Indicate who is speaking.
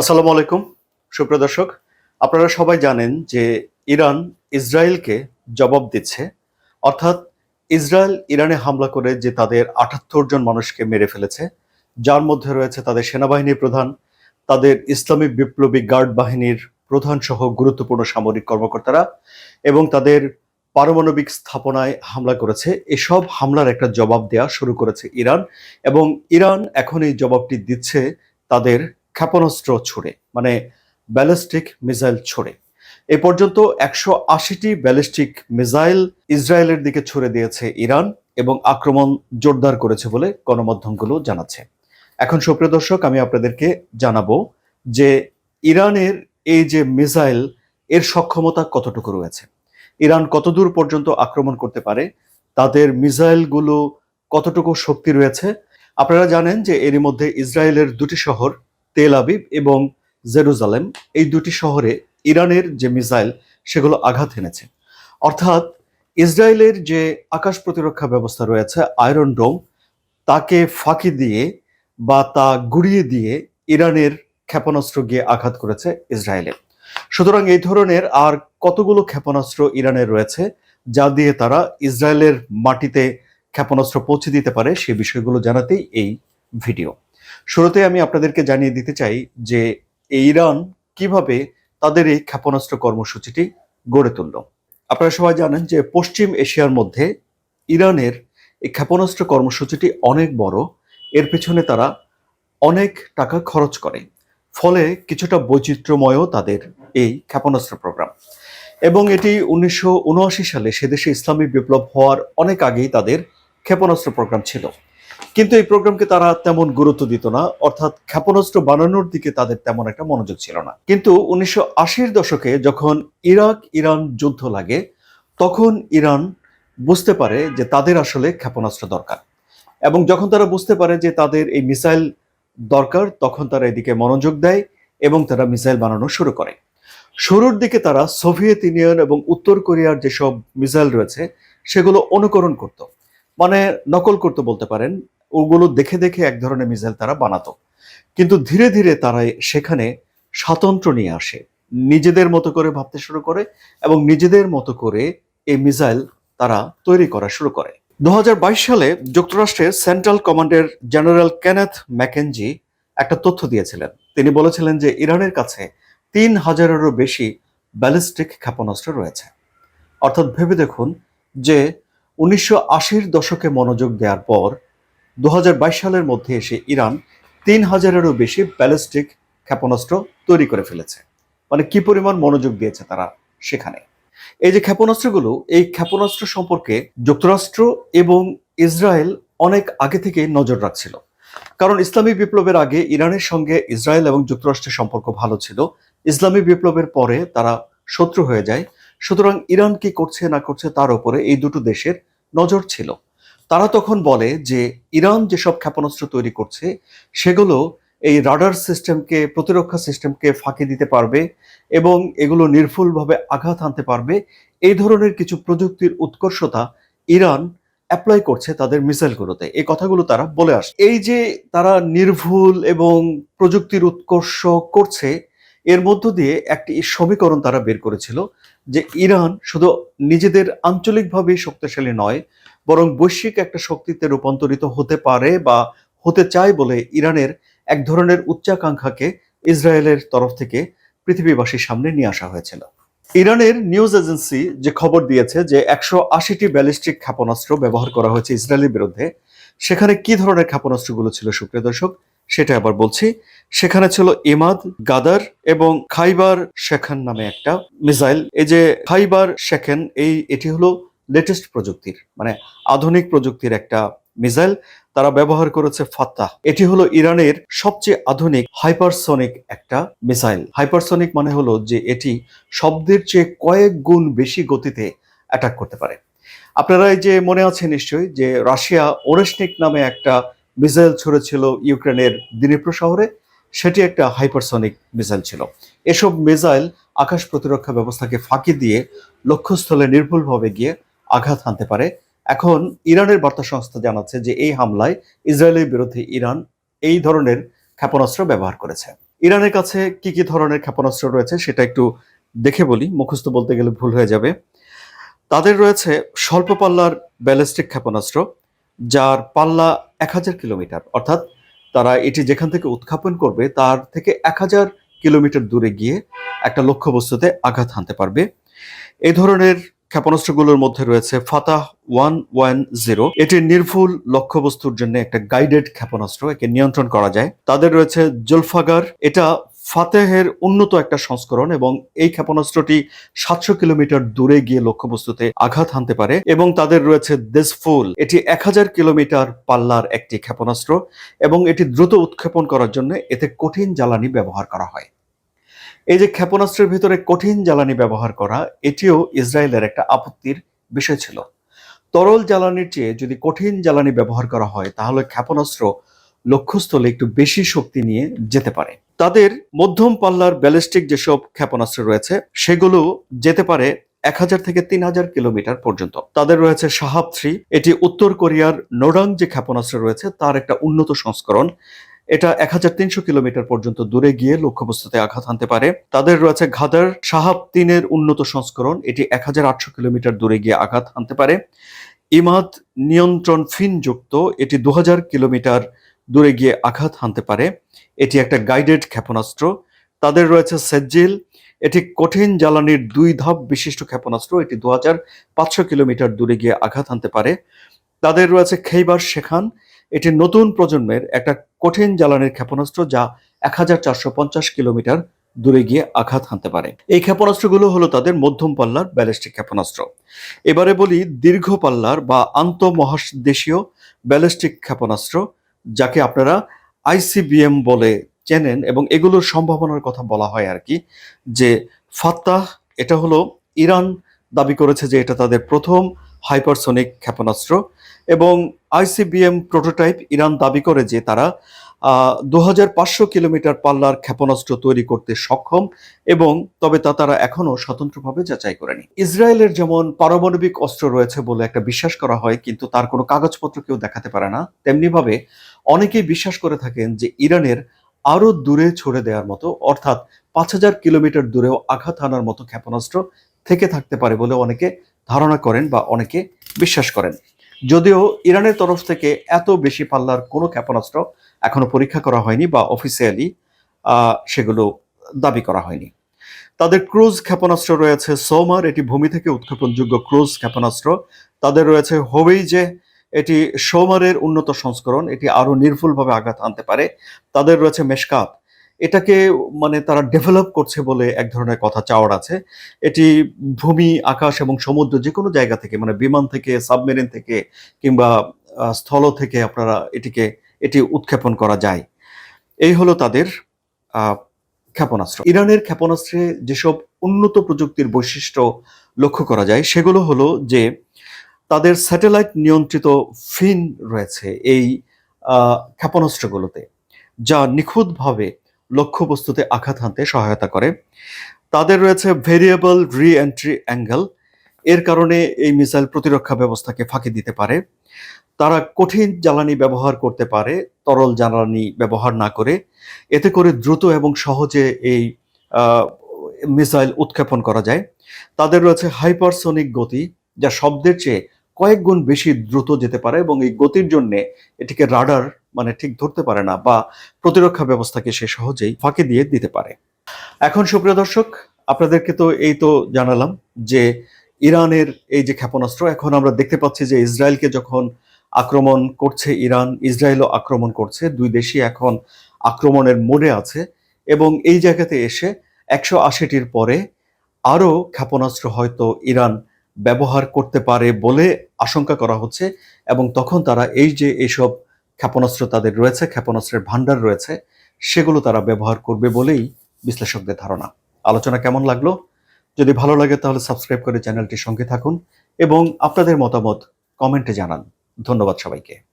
Speaker 1: আসসালামু আলাইকুম, সুপ্রিয় দর্শক। আপনারা সবাই জানেন যে ইরান ইসরায়েলকে জবাব দিচ্ছে। অর্থাৎ ইসরায়েল ইরানে হামলা করে যে তাদের আটাত্তর জন মানুষকে মেরে ফেলেছে, যার মধ্যে রয়েছে তাদের সেনাবাহিনীর প্রধান, তাদের ইসলামী বিপ্লবী গার্ড বাহিনীর প্রধান সহ গুরুত্বপূর্ণ সামরিক কর্মকর্তারা, এবং তাদের পারমাণবিক স্থাপনায় হামলা করেছে। এসব হামলার একটা জবাব দেওয়া শুরু করেছে ইরান, এবং ইরান এখন এই জবাবটি দিচ্ছে তাদের ক্ষেপণাস্ত্র ছুড়ে মানে ব্যালিস্টিক মিসাইল ছুড়ে। এ পর্যন্ত একশো আশিটি ব্যালিস্টিক মিসাইল ইসরায়েলের দিকে ছুড়ে দিয়েছে ইরান এবং আক্রমণ জোরদার করেছে বলে গণমাধ্যমগুলো জানাচ্ছে। এখন সুপ্রিয় দর্শক, আমি আপনাদেরকে জানাব যে ইরানের এই যে মিসাইল, এর সক্ষমতা কতটুকু রয়েছে? ইরান কতদূর পর্যন্ত আক্রমণ করতে পারে? তাদের মিসাইলগুলো কতটুকু শক্তি রয়েছে? আপনারা জানেন যে এরই মধ্যে ইসরায়েলের দুটি শহর তেল আবিব এবং জেরুজালেম, এই দুটি শহরে ইরানের যে মিসাইল, সেগুলো আঘাত এনেছে। অর্থাৎ ইসরায়েলের যে আকাশ প্রতিরক্ষা ব্যবস্থা রয়েছে, আয়রন ডোম, তাকে ফাঁকি দিয়ে বা তা গুড়িয়ে দিয়ে ইরানের ক্ষেপণাস্ত্র গিয়ে আঘাত করেছে ইসরায়েলে। সুতরাং এই ধরনের আর কতগুলো ক্ষেপণাস্ত্র ইরানের রয়েছে, যা দিয়ে তারা ইসরায়েলের মাটিতে ক্ষেপণাস্ত্র পৌঁছে দিতে পারে, সে বিষয়গুলো জানাতেই এই ভিডিও। শুরুতে আমি আপনাদেরকে জানিয়ে দিতে চাই যে ইরান কীভাবে তাদের এই ক্ষেপণাস্ত্র কর্মসূচিটি গড়ে তুলল। আপনারা সবাই জানেন যে পশ্চিম এশিয়ার মধ্যে ইরানের এই ক্ষেপণাস্ত্র কর্মসূচিটি অনেক বড়। এর পেছনে তারা অনেক টাকা খরচ করে। ফলে কিছুটা বৈচিত্র্যময়ও তাদের এই ক্ষেপণাস্ত্র প্রোগ্রাম। এবং এটি উনিশশো উনআশি সালে সেদেশে ইসলামী বিপ্লব হওয়ার অনেক আগেই তাদের ক্ষেপণাস্ত্র প্রোগ্রাম ছিল। কিন্তু এই প্রোগ্রামকে তারা তেমন গুরুত্ব দিত না, অর্থাৎ ক্ষেপণাস্ত্র বানানোর দিকে তাদের তেমন একটা মনোযোগ ছিল না। কিন্তু উনিশশো দশকে যখন ইরাক, ইরান যুদ্ধ লাগে, তখন ইরান বুঝতে পারে যে তাদের আসলে ক্ষেপণাস্ত্র দরকার। এবং যখন তারা বুঝতে পারে যে তাদের এই মিসাইল দরকার, তখন তারা এদিকে মনোযোগ দেয় এবং তারা মিসাইল বানানো শুরু করে। শুরুর দিকে তারা সোভিয়েত ইউনিয়ন এবং উত্তর কোরিয়ার যেসব মিসাইল রয়েছে, সেগুলো অনুকরণ করত। মানে নকল করতে বলতে পারেন ওগুলো দেখে দেখে এক ধরনের মিসাইল তারা বানাতো। কিন্তু ধীরে ধীরে তারা সেখানে স্বাতন্ত্র নিয়ে আসে। নিজেদের মতো করে ভাবতে শুরু করে এবং নিজেদের মতো করে এই মিসাইল তারা তৈরি করা শুরু করে। দুহাজার বাইশ সালে যুক্তরাষ্ট্রের সেন্ট্রাল কমান্ডের জেনারেল কেনেথ ম্যাকেনজি একটা তথ্য দিয়েছিলেন। তিনি বলেছিলেন যে ইরানের কাছে তিন হাজারেরও বেশি ব্যালিস্টিক ক্ষেপণাস্ত্র রয়েছে। অর্থাৎ ভেবে দেখুন যে উনিশশো দশকে মনোযোগ দেওয়ার পর দু হাজার বাইশ সালের মধ্যে এসে ইরান তিন হাজারেরও বেশি ব্যালিস্টিক ক্ষেপণাস্ত্র তৈরি করে ফেলেছে। মানে কি পরিমাণ মনোযোগ দিয়েছে তারা সেখানে? এই যে ক্ষেপণাস্ত্রগুলো, এই ক্ষেপণাস্ত্র সম্পর্কে যুক্তরাষ্ট্র এবং ইসরায়েল অনেক আগে থেকে নজর রাখছিল। কারণ ইসলামী বিপ্লবের আগে ইরানের সঙ্গে ইসরায়েল এবং যুক্তরাষ্ট্রের সম্পর্ক ভালো ছিল। ইসলামী বিপ্লবের পরে তারা শত্রু হয়ে যায়। সুতরাং ইরান কি করছে না করছে তার উপরে এই দুটো দেশের নজর ছিল। তারা তখন বলে যে ইরান যেসব ক্ষেপণাস্ত্র তৈরি করছে, সেগুলো এই রাডার সিস্টেমকে, প্রতিরক্ষা সিস্টেমকে ফাঁকি দিতে পারবে এবং এগুলো নির্ভুলভাবে আঘাত আনতে পারবে। এই ধরনের কিছু প্রযুক্তির উৎকর্ষতা ইরান অ্যাপ্লাই করছে তাদের মিসাইলগুলোতে। এই কথাগুলো তারা বলে আসে এই যে তারা নির্ভুল এবং প্রযুক্তির উৎকর্ষ করছে, এর মধ্য দিয়ে একটি সমীকরণ তারা বের করেছিল যে ইরান শুধু নিজেদের আঞ্চলিকভাবেই শক্তিশালী নয় বরং বৈশ্বিক একটা শক্তিতে রূপান্তরিত হতে পারে বা হতে চায় বলে ইরানের এক ধরনের উচ্চাকাঙ্ক্ষাকে ইসরায়েলের তরফ থেকে পৃথিবীবাসীর সামনে নিয়ে আসা হয়েছিল। ইরানের নিউজ এজেন্সি যে খবর দিয়েছে যে একশো আশিটি ব্যালিস্টিক ক্ষেপণাস্ত্র ব্যবহার করা হয়েছে ইসরায়েলের বিরুদ্ধে, সেখানে কি ধরনের ক্ষেপণাস্ত্রগুলো ছিল সুপ্রিয় দর্শক, সেটা আবার বলছি। সেখানে ছিল ইমাদ, গাদার এবং খাইবার শেখান নামে একটা মিসাইল। এই যে খাইবার শেখেন, এই এটি হলো লেটেস্ট প্রযুক্তির মানে আধুনিক প্রযুক্তির একটা মিসাইল তারা ব্যবহার করেছে ফাত্তাহ এটি হলো ইরানের সবচেয়ে আধুনিক হাইপারসনিক একটা মিসাইল হাইপারসনিক মানে হলো যে এটি শব্দের চেয়ে কয়েক গুণ বেশি গতিতে অ্যাটাক করতে পারে। আপনারা এই যে মনে আছে নিশ্চয়ই যে রাশিয়া ওরেশনিক নামে একটা মিসাইল ছড়েছিল ইউক্রেনের দিনিপ্র শহরে, সেটি একটা হাইপারসনিক মিসাইল ছিল। এসব মিসাইল আকাশ প্রতিরক্ষা ব্যবস্থাকে ফাঁকি দিয়ে লক্ষ্যস্থলে নির্ভুলভাবে গিয়ে আঘাত হানতে পারে। এখন ইরানের বার্তা সংস্থা জানাচ্ছে যে এই হামলায় ইসরায়েলের বিরুদ্ধে ইরান এই ধরনের ক্ষেপণাস্ত্র ব্যবহার করেছে। ইরানের কাছে কি কি ধরনের ক্ষেপণাস্ত্র রয়েছে সেটা একটু দেখে বলি, মুখস্থ বলতে গেলে ভুল হয়ে যাবে। তাদের রয়েছে স্বল্প পাল্লার ব্যালিস্টিক ক্ষেপণাস্ত্র, যার পাল্লা এক হাজার কিলোমিটার, অর্থাৎ তারা এটি যেখান থেকে উৎক্ষেপণ করবে তার থেকে এক হাজার কিলোমিটার দূরে গিয়ে একটা লক্ষ্যবস্তুতে আঘাত হানতে পারবে। এ ধরনের ক্ষেপণাস্ত্রগুলোর মধ্যে রয়েছে ফাতাহ ওয়ান ওয়ান জিরো। এটি নির্ভুল লক্ষ্যবস্তুর জন্য একটা গাইডেড ক্ষেপণাস্ত্র, একে নিয়ন্ত্রণ করা যায়। তাদের রয়েছে জুলফাগার এটা ফাতেহের উন্নত একটা সংস্করণ এবং এই ক্ষেপণাস্ত্রটি সাতশো কিলোমিটার দূরে গিয়ে লক্ষ্যবস্তুতে আঘাত হানতে পারে এবং তাদের রয়েছে দেশফুল এটি এক হাজার কিলোমিটার পাল্লার একটি ক্ষেপণাস্ত্র এবং এটি দ্রুত উৎক্ষেপণ করার জন্য এতে কঠিন জ্বালানি ব্যবহার করা হয়। এই যে ক্ষেপণাস্ত্রের ভিতরে কঠিন জ্বালানি ব্যবহার করা, এটিও ইসরায়েলের একটা আপত্তির বিষয় ছিল। তরল জ্বালানির চেয়ে যদি কঠিন জ্বালানি ব্যবহার করা হয়, তাহলে ক্ষেপণাস্ত্র লক্ষ্যস্থলে একটু বেশি শক্তি নিয়ে যেতে পারে। তাদের মধ্যম পাল্লার ব্যালিস্টিক যেসব ক্ষেপণাস্ত্র রয়েছে, সেগুলো যেতে পারে এক হাজার থেকে তিন হাজার কিলোমিটার পর্যন্ত। তাদের রয়েছে সাহাব থ্রি। এটি উত্তর কোরিয়ার নোডাং যে ক্ষেপণাস্ত্র রয়েছে, তার একটা উন্নত সংস্করণ। এটা এক হাজার তিনশো কিলোমিটার পর্যন্ত দূরে গিয়ে লক্ষ্যবস্তুতে আঘাত হানতে পারে। তাদের রয়েছে ঘাদার সাহাব তিনের উন্নত সংস্করণ। এটি এক হাজার আটশো কিলোমিটার দূরে গিয়ে আঘাত হানতে পারে। ইমাদ নিয়ন্ত্রণ ফিন যুক্ত এটি দু হাজার কিলোমিটার দূরে গিয়ে আঘাত হানতে পারে। এটি একটা গাইডেড ক্ষেপণাস্ত্র। তাদের রয়েছে সেজ্জিল। এটি কঠিন জ্বালানির দুই ধাপ বিশিষ্ট ক্ষেপণাস্ত্র। এটি দু কিলোমিটার দূরে গিয়ে আঘাত হানতে পারে। তাদের রয়েছে খেইবার শেখান এটি নতুন প্রজন্মের একটা কঠিন জ্বালানির ক্ষেপণাস্ত্র যা এক হাজার চারশো পঞ্চাশ কিলোমিটার দূরে গিয়ে আঘাত হানতে পারে। এই ক্ষেপণাস্ত্রগুলো হলো তাদের মধ্যম পাল্লার ব্যালিস্টিক ক্ষেপণাস্ত্র। এবারে বলি দীর্ঘ পাল্লার বা আন্তঃমহাদেশীয় ব্যালিস্টিক ক্ষেপণাস্ত্র, যাকে আপনারা আইসিবিএম বলে চেনেন এবং এগুলোর সম্ভাবনার কথা বলা হয় আর কি, যে ফাত্তাহ, এটা হলো ইরান দাবি করেছে যে এটা তাদের প্রথম হাইপারসোনিক ক্ষেপণাস্ত্র এবং আইসিবিএম প্রোটোটাইপ ইরান দাবি করে যে তারা দু হাজার পাঁচশো কিলোমিটার পাল্লার ক্ষেপণাস্ত্র তৈরি করতে সক্ষম এবং তবে তা তারা এখনও স্বতন্ত্রভাবে যাচাই করেনি। ইসরায়েলের যেমন পারমাণবিক অস্ত্র রয়েছে বলে একটা বিশ্বাস করা হয়, কিন্তু তার কোনো কাগজপত্র কেউ দেখাতে পারে না। তেমনিভাবে অনেকেই বিশ্বাস করে থাকেন যে ইরানের আরও দূরে ছড়ে দেওয়ার মতো, অর্থাৎ পাঁচ হাজার কিলোমিটার দূরেও আঘাত হানার মতো ক্ষেপণাস্ত্র থেকে থাকতে পারে বলে অনেকে ধারণা করেন বা অনেকে বিশ্বাস করেন। যদিও ইরানের তরফ থেকে এত বেশি পাল্লার কোনো ক্ষেপণাস্ত্র এখনও পরীক্ষা করা হয়নি বা অফিসিয়ালি সেগুলো দাবি করা হয়নি। তাদের ক্রুজ ক্ষেপণাস্ত্র রয়েছে সোমার, এটি ভূমি থেকে উৎক্ষেপণযোগ্য ক্রুজ ক্ষেপণাস্ত্র। তাদের রয়েছে হোবেই যে এটি সোমারের উন্নত সংস্করণ, এটি আরও নির্ভুলভাবে আঘাত আনতে পারে। তাদের রয়েছে মেশকাত এটাকে মানে তারা ডেভেলপ করছে বলে এক ধরনের কথা, চাওয়ার আছে। এটি ভূমি, আকাশ এবং সমুদ্র যে কোনো জায়গা থেকে মানে বিমান থেকে, সাবমেরিন থেকে কিংবা স্থল থেকে আপনারা এটিকে, এটি উৎক্ষেপণ করা যায়। এই হলো তাদের ক্ষেপণাস্ত্র। ইরানের ক্ষেপণাস্ত্রে যেসব উন্নত প্রযুক্তির বৈশিষ্ট্য লক্ষ্য করা যায়, সেগুলো হলো যে, তাদের স্যাটেলাইট নিয়ন্ত্রিত ফিন রয়েছে এই ক্ষেপণাস্ত্রগুলোতে, যা নিখুঁতভাবে লক্ষ্যবস্তুতে আঘাত হানতে সহায়তা করে। তাদের রয়েছে ভেরিয়েবল রি এন্ট্রি অ্যাঙ্গেল এর কারণে এই মিসাইল প্রতিরক্ষা ব্যবস্থাকে ফাঁকি দিতে পারে। তারা কঠিন জ্বালানি ব্যবহার করতে পারে, তরল জ্বালানি ব্যবহার না করে। এতে করে দ্রুত এবং সহজে এই মিসাইল উৎক্ষেপণ করা যায়। তাদের রয়েছে হাইপারসোনিক গতি, যা শব্দের চেয়ে কয়েক গুণ বেশি দ্রুত যেতে পারে এবং এই গতির জন্য এটিকে রাডার মানে ঠিক ধরতে পারে না বা প্রতিরক্ষা ব্যবস্থাকে সে সহজেই ফাঁকি দিয়ে দিতে পারে। এখন সুপ্রিয় দর্শক, আপনাদেরকে তো এই তো জানালাম যে ইরানের এই যে ক্ষেপণাস্ত্র, এখন আমরা দেখতে পাচ্ছি যে ইসরায়েলকে যখন আক্রমণ করছে ইরান, ইসরায়েলও আক্রমণ করছে, দুই দেশই এখন আক্রমণের মোড়ে আছে এবং এই জায়গাতে এসে একশো আশিটির পরে আরও ক্ষেপণাস্ত্র হয়তো ইরান ব্যবহার করতে পারে বলে আশঙ্কা করা হচ্ছে এবং তখন তারা এই যে এইসব ক্ষেপণাস্ত্র তাদের রয়েছে, ক্ষেপণাস্ত্রের ভাণ্ডার রয়েছে, সেগুলো তারা ব্যবহার করবে বলেই বিশ্লেষকদের ধারণা। আলোচনা কেমন লাগল? যদি ভালো লাগে তাহলে সাবস্ক্রাইব করে চ্যানেলটির সঙ্গে থাকুন এবং আপনাদের মতামত কমেন্টে জানান। ধন্যবাদ সবাইকে।